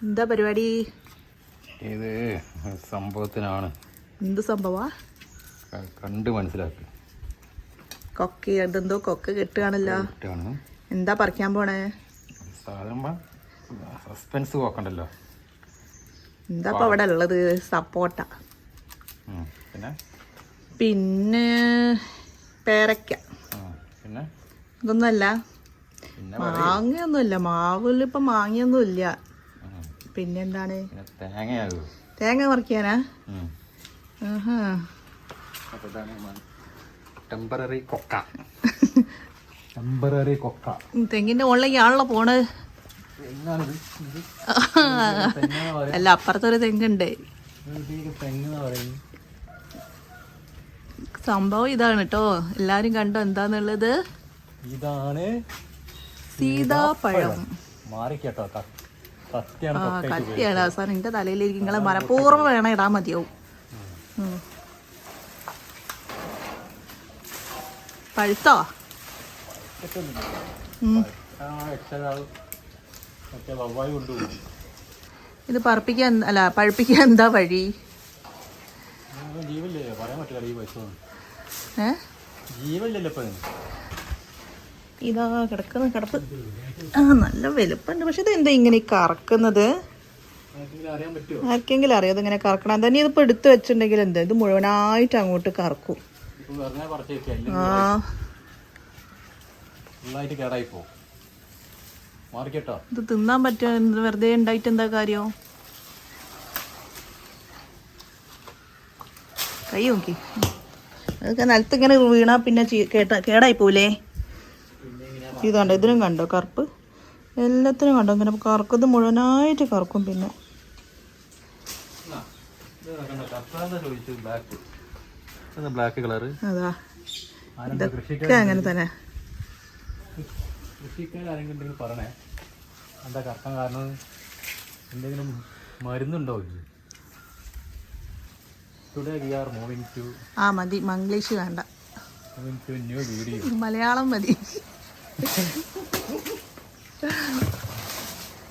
എന്താ പരിപാടി? ഇത് സംഭവത്തിനാണ്. എന്ത് സംഭവാ? ക- കണ്ട് മനസ്സിലാക്കുക കൊക്ക അതെന്തോ കൊക്ക കെട്ടുകയാണല്ലോ എന്താ പറിക്കാൻ പോണേ? സസ്പെൻസ് പോക്കണ്ടല്ലോ. എന്താ ഇപ്പൊ അവിടെ ഉള്ളത്? സപ്പോട്ട. പിന്നെ? പിന്നെ പേരയ്ക്ക പിന്നെ? ഇതൊന്നുമല്ല. മാങ്ങയൊന്നുമില്ല മാവിൽ ഇപ്പൊ മാങ്ങയൊന്നും ഇല്ല ഉം. പിന്നെന്താണ്? തേങ്ങ പറിക്കാനാ ടെമ്പററി കൊക്ക. ടെമ്പററി കൊക്ക. ഉം, തെങ്ങിന്റെ പോണ് ഇത് തെങ്ങാണ് പറയുന്നത് അല്ല അപ്പുറത്തൊരു തെങ്ങുണ്ട്. സംഭവം ഇതാണ് കേട്ടോ എല്ലാരും കണ്ടോ എന്താന്നുള്ളത്? ഇതാണ് സീതാപ്പഴം. മാറിക്കട്ടോ ആ കത്തിയാണ് അവസാനം എന്റെ തലയിലേക്ക് നിങ്ങളെ മനഃപൂർവം വേണം ഇടാൻ മതിയാവും. പഴുത്തോ? ഇത് പറപ്പിക്കാൻ അല്ല പഴുപ്പിക്കാൻ എന്താ വഴി? ജീവല്ലേ പറയാൻ പറ്റില്ല ഈ പശു ഏ? ജീവല്ലേ. ഇതാ കിടക്കുന്ന കിടപ്പ്. ആ നല്ല വലുപ്പമുണ്ട്. പക്ഷെ ഇത് എന്താ ഇങ്ങനെ കറക്കുന്നത്? ആർക്കെങ്കിലും അറിയാം ഇതിങ്ങനെ കറക്കണം? തന്നെ ഇതിപ്പോ എടുത്ത് വെച്ചിട്ടുണ്ടെങ്കിൽ എന്താ? ഇത് മുഴുവനായിട്ട് അങ്ങോട്ട് കറക്കും. ആ. ഇത് തിന്നാൻ പറ്റോ വെറുതെ ഉണ്ടായിട്ട് എന്താ കാര്യം? കൈ നോക്കി. അതൊക്കെ നിലത്ത് ഇങ്ങനെ വീണാ പിന്നെ കേട്ട കേടായി പോലേ ഇത് കണ്ടോ? ഇതിനും കണ്ടോ? കറുപ്പ്. എല്ലാത്തിനും കണ്ടോ? ഇങ്ങനെ കറുക്കത് മുഴുവനായിട്ട് കറുക്കും പിന്നെ. ബ്ലാക്ക് കളറ് അതാ. അങ്ങനെ തന്നെ. എന്താ കറക്കാൻ കാരണം? എന്തെങ്കിലും മരുന്നുണ്ടോ today we are moving to ആ മതി. മംഗ്ലീഷ് വേണ്ട. ന്യൂ വീഡിയോ മലയാളം മതി.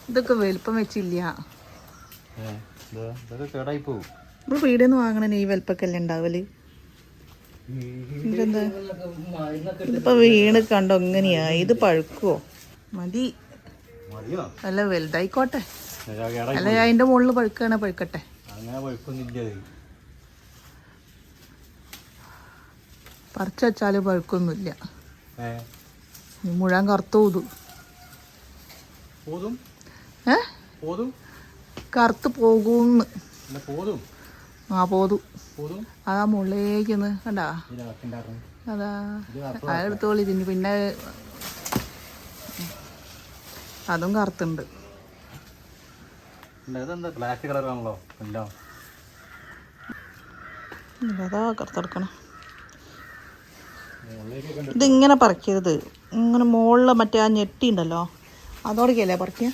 ഇതൊക്കെ വലുപ്പം വെച്ചില്ല. വീടിന്ന് വാങ്ങണേ നിന്ന് ഈ വലുപ്പക്കല്ലേ ഉണ്ടാവൽ? ഇതെന്താ? ഇതിപ്പോ വീണ് കണ്ടോ എങ്ങനെയാ ഇത് പഴുക്കുവോ? മതി. അല്ല വലുതായിക്കോട്ടെ. അല്ല അതിന്റെ മുകളിൽ പഴുക്കാണ് പഴുക്കട്ടെ. പറിച്ചു വെച്ചാൽ പഴുക്കൊന്നുമില്ല. മുഴുവൻ കറുത്തു പോതു പോതും? ഏ? കറുത്ത് പോകുന്ന്. ആ പോതു. അതാ മുകളിലേക്കൊന്ന് കണ്ടാ? അതാ. അതെടുത്തോളി തിന്നു പിന്നെ അതും കറുത്തുണ്ട്. ബ്ലാക്ക് കളറാണല്ലോ അതാ കറുത്തെടുക്കണം. ഇതിങ്ങനെ പറിക്കരുത്. ഇങ്ങനെ മുകളിൽ മറ്റേ ആ ഞെട്ടി ഉണ്ടല്ലോ. അതോടൊക്കെയല്ലേ പറിക്കുക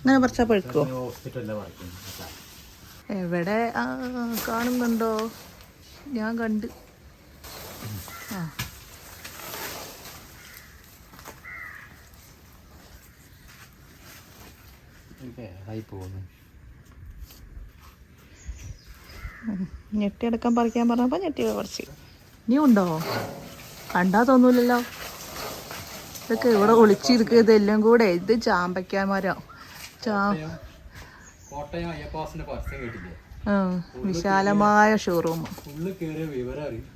ഇങ്ങനെ പറിച്ചാൽ പഴുക്കോ എവിടെ? കാണുന്നുണ്ടോ? ഞാൻ കണ്ട്. ആ. ഞെട്ടിയെടുക്കാൻ പറിക്കാൻ പറഞ്ഞപ്പോൾ ഞെട്ടി പറിച്ച്. ഇനി ഉണ്ടോ കണ്ടാ തോന്നൂലല്ലോ. ഇതൊക്കെ ഇവിടെ ഒളിച്ചിരിക്കുക ഇതെല്ലാം കൂടെ. ഇത് ചാമ്പയ്ക്കാമരോ ചാ വിശാലമായ ഷോറൂം വിവരം അറിയും.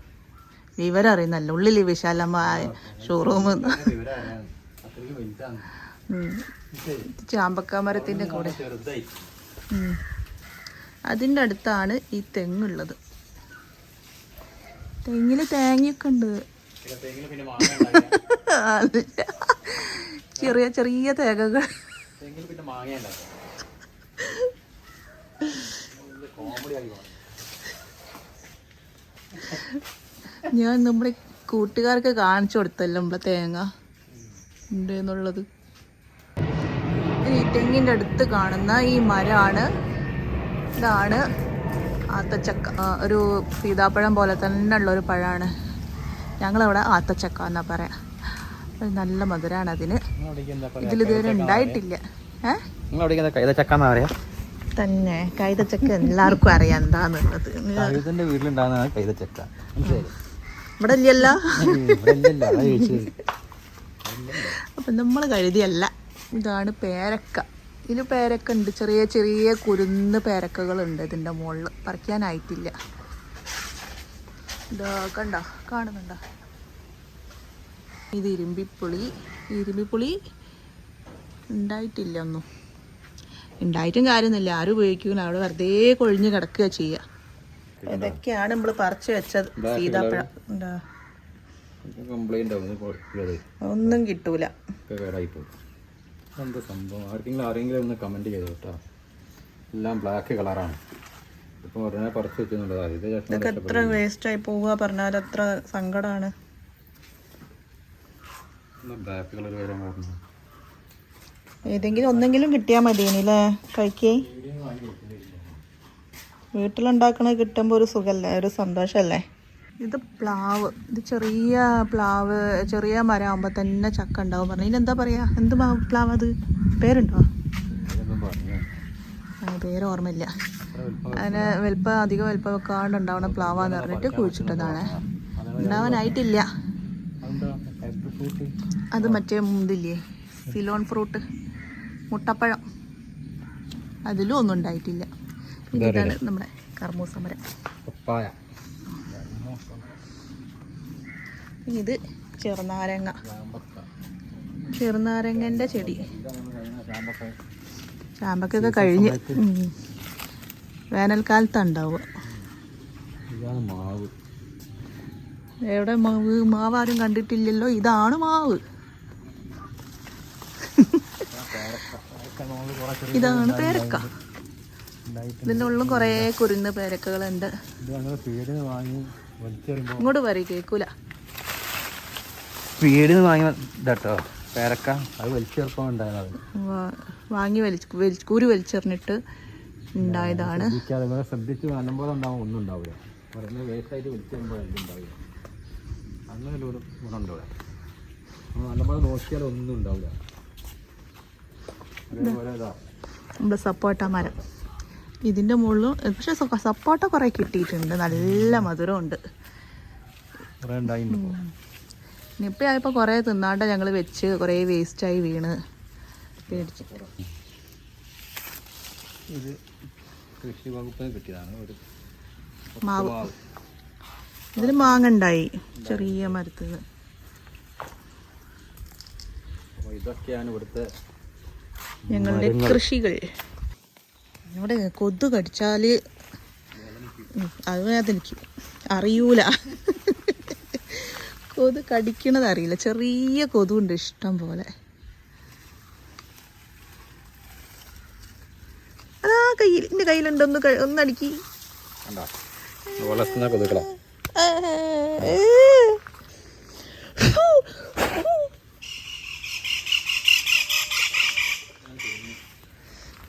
വിവരം അറിയുന്നല്ല ഉള്ളിൽ വിശാലമായ ഷോറൂം ചാമ്പക്കാമരത്തിന്റെ ചാമ്പക്ക മരത്തിന്റെ കൂടെ അതിന്റെ അതിന്റെ അടുത്താണ് ഈ തെങ്ങുള്ളത്. തെങ്ങിൽ തേങ്ങയൊക്കെ ഉണ്ട് ചെറിയ ചെറിയ തേങ്ങകൾ. ഞാൻ നമ്മുടെ കൂട്ടുകാർക്ക് കാണിച്ചു കൊടുത്തല്ലോ നമ്മളെ തേങ്ങ. ഉണ്ട് എന്നുള്ളത് ഈ തെങ്ങിന്റെ അടുത്ത് കാണുന്ന ഈ മരമാണ് ഇതാണ് ആത്തച്ചക്ക ഒരു സീതാപ്പഴം പോലെ തന്നെ ഉള്ള ഒരു പഴമാണ് ഞങ്ങളവിടെ ആത്തച്ചക്ക എന്നാ പറയാ. നല്ല മധുരമാണ് അതിന്. ഇതിലിതുവരെ ഉണ്ടായിട്ടില്ല. തന്നെ. കൈതച്ചക്ക എല്ലാവർക്കും അറിയാം എന്താന്നുള്ളത്. കൈതച്ചക്ക. ഇവിടെ ഇല്ലല്ലോ അപ്പം നമ്മൾ കഴുതിയല്ല ഇതാണ് പേരക്ക. ഇതിൽ പേരക്ക ഉണ്ട്. ചെറിയ ചെറിയ കുരുന്ന് പേരക്കകളുണ്ട് ഇതിന്റെ മുകളിൽ പറിക്കാനായിട്ടില്ല. ഇതാ കണ്ടോ? കാണുന്നുണ്ടോ? ഇത് ഇരുമ്പിപ്പുളി. ഇരുമ്പിപ്പുളി ഉണ്ടായിട്ടില്ല ഒന്നും. ഉണ്ടായിട്ടും കാര്യമൊന്നുമില്ല. ആരും ഉപയോഗിക്കൂല. അവിടെ വെറുതെ കൊഴിഞ്ഞ് കിടക്കുക ചെയ്യുക. ഇതൊക്കെയാണ് നമ്മൾ പറിച്ചു വെച്ചത്. സീതാപ്പഴം. ഒന്നും കിട്ടൂല. എന്താ സംഭവം? ആർക്കെങ്കിലും ആരെങ്കിലും ഒന്ന് കമന്റ് ചെയ്തു കേട്ടോ. എല്ലാം ബ്ലാക്ക് കളറാണ് ഇപ്പോൾ ഉടനെ പറിച്ചു വെച്ചെന്നുള്ളതാ ഇത് ഇതൊക്കെ എത്ര വേസ്റ്റ് ആയി പോവുക പറഞ്ഞാൽ അത്ര സങ്കടമാണ് ബ്ലാക്ക് കളർ വരാൻ കാരണം ഏതെങ്കിലും ഒന്നെങ്കിലും കിട്ടിയാൽ മതി ഇനില്ലേ കഴിക്കേ വീട്ടിലുണ്ടാക്കണത് കിട്ടുമ്പോൾ ഒരു സുഖല്ലേ? ഒരു സന്തോഷമല്ലേ ഇത് പ്ലാവ്. ഇത് ചെറിയ പ്ലാവ് ചെറിയ മരമാകുമ്പോൾ തന്നെ ചക്ക ഉണ്ടാവും. പറഞ്ഞു ഇതിനെന്താ പറയാ? എന്ത് പ്ലാവ് അത്? പേരുണ്ടോ? പേര് ഓർമ്മയില്ല. അതിന് വലിപ്പം അധികം വലിപ്പം വെക്കാണ്ട് ഉണ്ടാവണ പ്ലാവാന്ന് പറഞ്ഞിട്ട് കുഴിച്ചിട്ടതാണ്. ഉണ്ടാവാനായിട്ടില്ല. അത് മറ്റേ ഇതില്ലേ? സിലോൺ ഫ്രൂട്ട് മുട്ടപ്പഴം. അതിലും ഒന്നും ഉണ്ടായിട്ടില്ല. ഇതാണ് നമ്മുടെ കർമ്മൂസമരം പപ്പായ. ഇത് ചെറുനാരങ്ങ. ചെറുനാരങ്ങന്റെ ചെടി. ചാമ്പക്കൊക്കെ കഴിഞ്ഞ്. വേനൽക്കാലത്താണ് ഉണ്ടാവുക. എവിടെ മാവ്? മാവ് ആരും കണ്ടിട്ടില്ലല്ലോ. ഇതാണ് മാവ്. ഇതാണ് പേരക്ക. ഇതിന്റെ ഉള്ളും കുറേ കുരുന്ന് പേരക്കകളുണ്ട്. ഇങ്ങോട്ട് പറയും കേൾക്കൂല പീടിന്ന് വാങ്ങി ഇതാട്ടോ. പേരക്ക. അത് വലിച്ചെറുപ്പം ഉണ്ടായത് വാങ്ങി വലിച്ച് കുരു വലിച്ചെറിഞ്ഞിട്ട് ഉണ്ടായതാണ്. ശ്രദ്ധിച്ച് നല്ലപോലെ ഉണ്ടാവും ഒന്നും ഉണ്ടാവില്ല വെറുതെ വേസ്റ്റായിട്ട് വലിച്ചെറുമ്പോൾ എല്ലാം ഉണ്ടാവില്ല. അങ്ങനെ ഒരു ഗുണമുണ്ട് ഇവിടെ. നമ്മൾ നല്ലപോലെ നോക്കിയാൽ ഒന്നും ഉണ്ടാവില്ല. അതേപോലെ ഇതാ. നമ്മുടെ സപ്പോട്ട മരം. ഇതിന്റെ മുകളിലും പക്ഷെ സപ്പോട്ട കുറേ കിട്ടിയിട്ടുണ്ട്. നല്ല മധുരമുണ്ട്. കുറേ ഉണ്ടായിട്ടുണ്ട്. നിപ്പ ആയപ്പോൾ കുറേ തിന്നാണ്ട് ഞങ്ങൾ വെച്ച് കുറേ വേസ്റ്റായി വീണ്. പേടിച്ച്. ഇത് കൃഷി കിട്ടിയതാണ്. ഒരു മാവ്. ഇതിൽ മാങ്ങ ഉണ്ടായി ചെറിയ മരത്തിൽ ഇതൊക്കെയാണ് ഇവിടുത്തെ ഞങ്ങളുടെ കൃഷികൾ. ഇവിടെ കൊതു കടിച്ചാൽ അത് വേദനിക്കും. അറിയൂല. കൊതു കടിക്കണത് അറിയില്ല. ചെറിയ കൊതുണ്ട് ഇഷ്ടം പോലെ. ആ കയ്യിൽ എന്റെ കയ്യിലുണ്ട്. ഒന്ന് ക- ഒന്ന് അടുക്കി. കണ്ടോ? വളർത്തുന്ന കൊതുകളാ.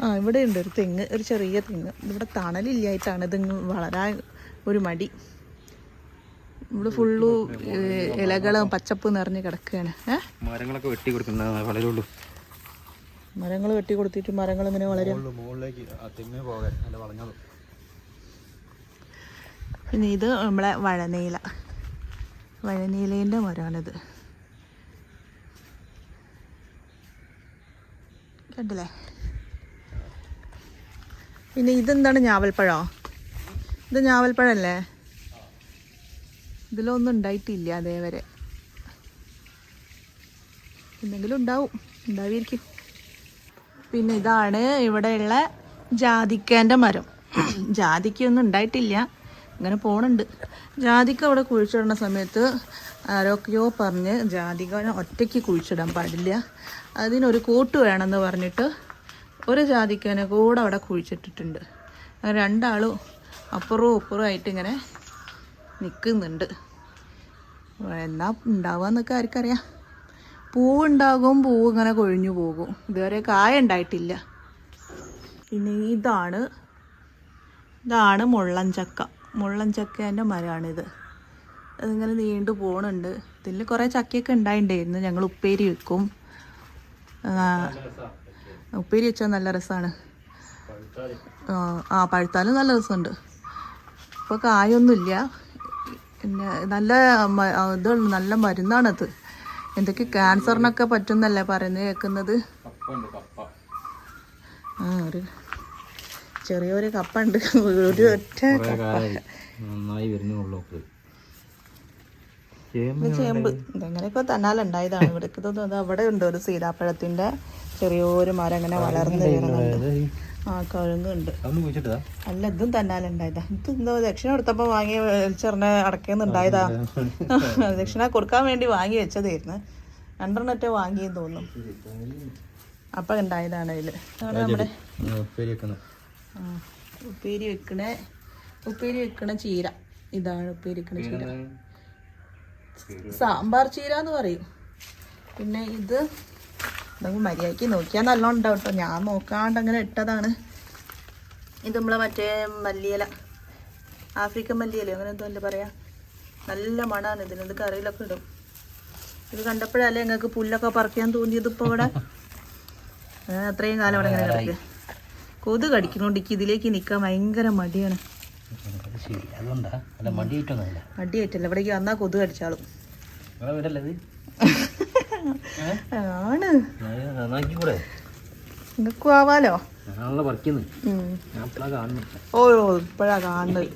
ആ ഇവിടെ ഉണ്ട് ഒരു തെങ്ങ് ഒരു ചെറിയ തെങ്ങ്. ഇവിടെ തണലില്ലായിട്ടാണ് ഇതിങ്ങ് വളരാൻ ഒരു മടി. ഇവിടെ ഫുള്ളു ഇലകളും പച്ചപ്പ് നിറഞ്ഞ് കിടക്കുകയാണ് മരങ്ങളൊക്കെ വെട്ടി കൊടുക്കുന്ന വളരുള്ളൂ മരങ്ങൾ വെട്ടി കൊടുത്തിട്ട് മരങ്ങൾ ഇങ്ങനെ വളരും. പിന്നെ ഇത് നമ്മളെ വഴനീല വഴനീലേന്റെ മരമാണിത്. കണ്ടില്ലേ? പിന്നെ ഇതെന്താണ് ഞാവൽപ്പഴോ? ഇത് ഞാവൽപ്പഴല്ലേ? ഇതിലൊന്നും ഉണ്ടായിട്ടില്ല അതേവരെ. എന്തെങ്കിലും ഉണ്ടാവും ഉണ്ടാവിയിരിക്കും പിന്നെ ഇതാണ് ഇവിടെയുള്ള ജാതിക്കേന്റെ മരം. ജാതിക്കൊന്നും ഉണ്ടായിട്ടില്ല. ഇങ്ങനെ പോണുണ്ട്. ജാതിക്ക അവിടെ കുഴിച്ചിടുന്ന സമയത്ത് ആരൊക്കെയോ പറഞ്ഞ് ജാതിക ഒറ്റയ്ക്ക് കുഴിച്ചിടാൻ പാടില്ല. അതിനൊരു കൂട്ട് വേണമെന്ന് പറഞ്ഞിട്ട് ഒരു ജാതിക്കനെ കൂടെ അവിടെ കുഴിച്ചിട്ടിട്ടുണ്ട്. അങ്ങനെ രണ്ടാളും അപ്പുറവും ഇപ്പുറവും ആയിട്ട് ഇങ്ങനെ നിൽക്കുന്നുണ്ട് എന്നാ ഉണ്ടാവുക ആർക്കറിയാം. പൂവുണ്ടാകും പൂവ് ഇങ്ങനെ കൊഴിഞ്ഞു പോകും. ഇതുവരെ കായ ഉണ്ടായിട്ടില്ല. പിന്നെ ഇതാണ് ഇതാണ് മുള്ളൻചക്ക. മുള്ളൻചക്കേന്റെ മരമാണിത്. അതിങ്ങനെ നീണ്ടു പോകണുണ്ട് ഇതിൽ കുറേ ചക്കയൊക്കെ ഉണ്ടായിട്ടുണ്ടായിരുന്നു ഞങ്ങൾ ഉപ്പേരി വെക്കും. ഉപ്പേരി വെച്ചാൽ നല്ല രസമാണ്. ആ പഴുത്താലും നല്ല രസമുണ്ട്. ഇപ്പോൾ കായൊന്നുമില്ല. പിന്നെ നല്ല ഇതുള്ള നല്ല മരുന്നാണത്. എന്തൊക്കെ ക്യാൻസറിനൊക്കെ പറ്റുന്നല്ലേ പറയുന്നത് കേൾക്കുന്നത്? ആ ഒരു ചെറിയൊരു കപ്പ ഉണ്ട് ഒരു ഒറ്റ കുറേ നന്നായി വരുന്നുള്ളൂ ചേമ്പ് ഇതെങ്ങനെയൊക്കെ തന്നാൽ ഇതെങ്ങനെയൊക്കെ തന്നാലുണ്ടായതാണ്. ഇവിടെ തോന്നുന്നത് അവിടെ ഉണ്ട്. ഒരു സീതാപ്പഴത്തിന്റെ ചെറിയൊരു മരം അങ്ങനെ വളർന്നു വരുന്നുണ്ട്. ആ കഴുങ്ങുണ്ട് അല്ല ഇതും തന്നാലുണ്ടായതാ ഇത് എന്തോ ദക്ഷിണ കൊടുത്തപ്പോ വാങ്ങി ചെറിന അടക്കുന്നുണ്ടായതാ ദക്ഷിണ കൊടുക്കാൻ വേണ്ടി വാങ്ങി വെച്ചതായിരുന്നു. രണ്ടെണ്ണത്തെ വാങ്ങിയെന്ന് തോന്നുന്നു. അപ്പൊ ഉണ്ടായതാണ് അതിൽ. നമ്മുടെ ഉപ്പേരി. വെക്കണ ഉപ്പേരി വെക്കണ ചീര. ഇതാണ് ഉപ്പേരി വെക്കണ ചീര. സാമ്പാർ ചീര എന്ന് പറയും. പിന്നെ ഇത് നമുക്ക് മര്യാദയ്ക്ക് നോക്കിയാൽ നല്ലോണം ഉണ്ടാവും കേട്ടോ ഞാൻ നോക്കാണ്ട് അങ്ങനെ ഇട്ടതാണ്. ഇത് നമ്മളെ മറ്റേ മല്ലിയില. ആഫ്രിക്കൻ മല്ലിയില അങ്ങനെ എന്തോ അല്ലേ പറയാ? നല്ല മണാണ് ഇതിന്. ഇത് കറിയിലൊക്കെ ഇടും. ഇത് കണ്ടപ്പോഴല്ലേ ഞങ്ങൾക്ക് പുല്ലൊക്കെ പറിക്കാൻ തോന്നിയത് ഇപ്പോൾ ഇവിടെ? അത്രയും കാലം ഇവിടെ ഇങ്ങനെ കിടക്കുക കൊതു കടിക്കുന്നോണ്ട്. എനിക്ക് ഇതിലേക്ക് നിൽക്കാൻ ഭയങ്കര മടിയാണ്. മടിയായിട്ടല്ല ഇവിടേക്ക് വന്നാൽ കൊതു കടിച്ചാളും. ആണ്. നിങ്ങൾക്കും ആവാലോ ഓ ഇപ്പഴാ കാണുന്നത്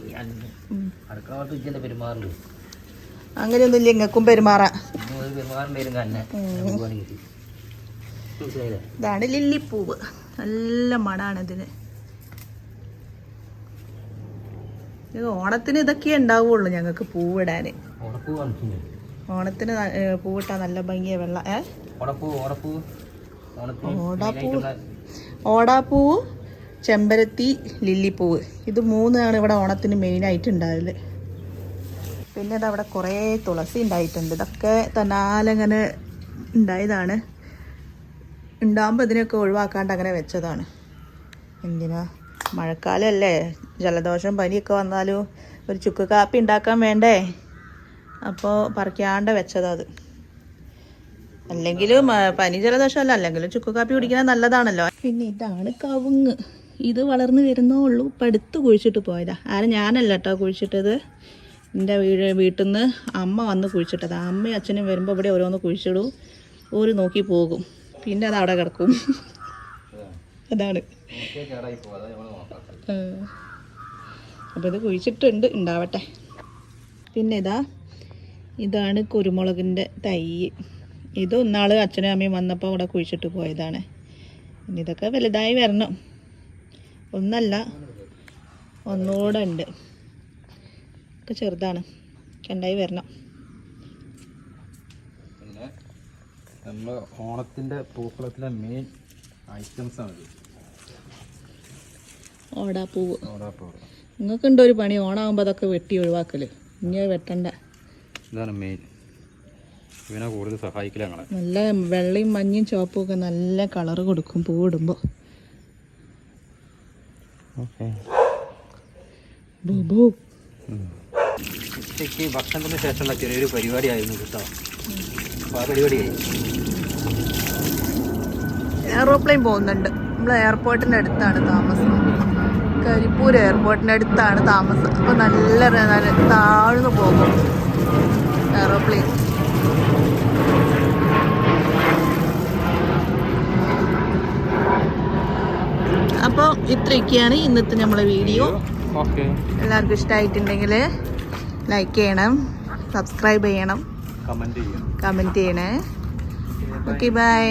അങ്ങനെയൊന്നും ഇല്ല നിങ്ങൾക്കും പെരുമാറാ. ഇതാണ് ലില്ലിപ്പൂവ്. നല്ല മണാണ് ഇതിന്. ഇത് ഓണത്തിന് ഇതൊക്കെ ഉണ്ടാവുള്ളൂ ഞങ്ങൾക്ക് പൂവിടാൻ ഓണപ്പൂ കാണിച്ചിട്ടുണ്ട് ഓണത്തിന് പൂവിട്ടാ നല്ല ഭംഗിയ വെള്ള ഏ? ഓടാപ്പൂ. ഓടാപ്പൂവ് ചെമ്പരത്തി ലില്ലിപ്പൂവ്. ഇത് മൂന്നാണ് ഇവിടെ ഓണത്തിന് മെയിനായിട്ട് ഉണ്ടായത് പിന്നെ ഇത് അവിടെ കുറേ തുളസി ഉണ്ടായിട്ടുണ്ട്. ഇതൊക്കെ തന്നാലങ്ങനെ ഉണ്ടായതാണ്. ഉണ്ടാകുമ്പോൾ ഇതിനൊക്കെ ഒഴിവാക്കാണ്ട് അങ്ങനെ വെച്ചതാണ്. എന്തിനാ? മഴക്കാലമല്ലേ ജലദോഷം പനിയൊക്കെ വന്നാലും ഒരു ചുക്ക് കാപ്പി ഉണ്ടാക്കാൻ വേണ്ടേ? അപ്പോൾ പറിക്കാണ്ട് വെച്ചതാ അത്. അല്ലെങ്കിലും പനി ജലദോഷമല്ല അല്ലെങ്കിലും ചുക്ക് കാപ്പി കുടിക്കുന്നത് നല്ലതാണല്ലോ. പിന്നെ ഇതാണ് കവുങ്ങ്. ഇത് വളർന്നു വരുന്നേ ഉള്ളൂ. ഇപ്പം എടുത്ത് കുഴിച്ചിട്ട് പോയതാ. ആരും ഞാനല്ല കേട്ടോ കുഴിച്ചിട്ടത്. എന്റെ വീട് വീട്ടിൽ നിന്ന് അമ്മ വന്ന് കുഴിച്ചിട്ടതാ. അമ്മയും അച്ഛനും വരുമ്പോൾ ഇവിടെ ഓരോന്ന് കുഴിച്ചിടും. ഒരു നോക്കി പോകും. പിന്നെ അത് അവിടെ കിടക്കും. അതാണ്. അപ്പോൾ ഇത് കുഴിച്ചിട്ടുണ്ട്. ഉണ്ടാവട്ടെ. പിന്നെ ഇതാ ഇതാണ് കുരുമുളകിന്റെ തൈ. ഇത് ഒന്നാൾ അച്ഛനും അമ്മയും വന്നപ്പോൾ അവിടെ കുഴിച്ചിട്ട് പോയതാണ്. ഇനി ഇതൊക്കെ വലുതായി വരണം. ഒന്നല്ല ഒന്നുകൂടെ ഉണ്ട്. ഒക്കെ ചെറുതാണ്. രണ്ടായി വരണം. പിന്നെ നമ്മൾ ഓണത്തിന്റെ പൂക്കളത്തിലെ മെയിൻ ഐറ്റംസ് ആണ് ഓടാപ്പൂവ്. ഓടാപ്പൂ നിങ്ങൾക്കുണ്ടോ ഒരു പണി? ഓണാകുമ്പോൾ അതൊക്കെ വെട്ടി ഒഴിവാക്കൽ ഇനി വെട്ടണ്ട. ഇതാണ് മെയിൻ ഇവനെ കൂടുതൽ സഹായിക്കില്ല ഞങ്ങളെ. നല്ല വെള്ളയും മഞ്ഞയും ചുവപ്പും ഒക്കെ നല്ല കളർ കൊടുക്കും പൂവിടുമ്പോൾ ഉച്ചയ്ക്ക് ഉച്ചയ്ക്ക് ഭക്ഷണത്തിന് ശേഷമുള്ള ചെറിയൊരു പരിപാടിയായിരുന്നു കേട്ടോ. അപ്പോൾ ആ പരിപാടിയായി എയറോപ്ലെയിൻ പോകുന്നുണ്ട്. നമ്മൾ എയർപോർട്ടിന്റെ അടുത്താണ് താമസം. കരിപ്പൂർ എയർപോർട്ടിന്റെ അടുത്താണ് താമസം. അപ്പോൾ നല്ല താഴ്ന്നു പോകും. എയറോപ്ലെയിൻ അപ്പോൾ ഇത്രയൊക്കെയാണ് ഇന്നത്തെ നമ്മളെ വീഡിയോ. ഓക്കെ. എല്ലാവർക്കും ഇഷ്ടമായിട്ടുണ്ടെങ്കിൽ ലൈക്ക് ചെയ്യണം സബ്സ്ക്രൈബ് ചെയ്യണം കമന്റ് ചെയ്യണം. കമന്റ് ചെയ്യണേ. Okay bye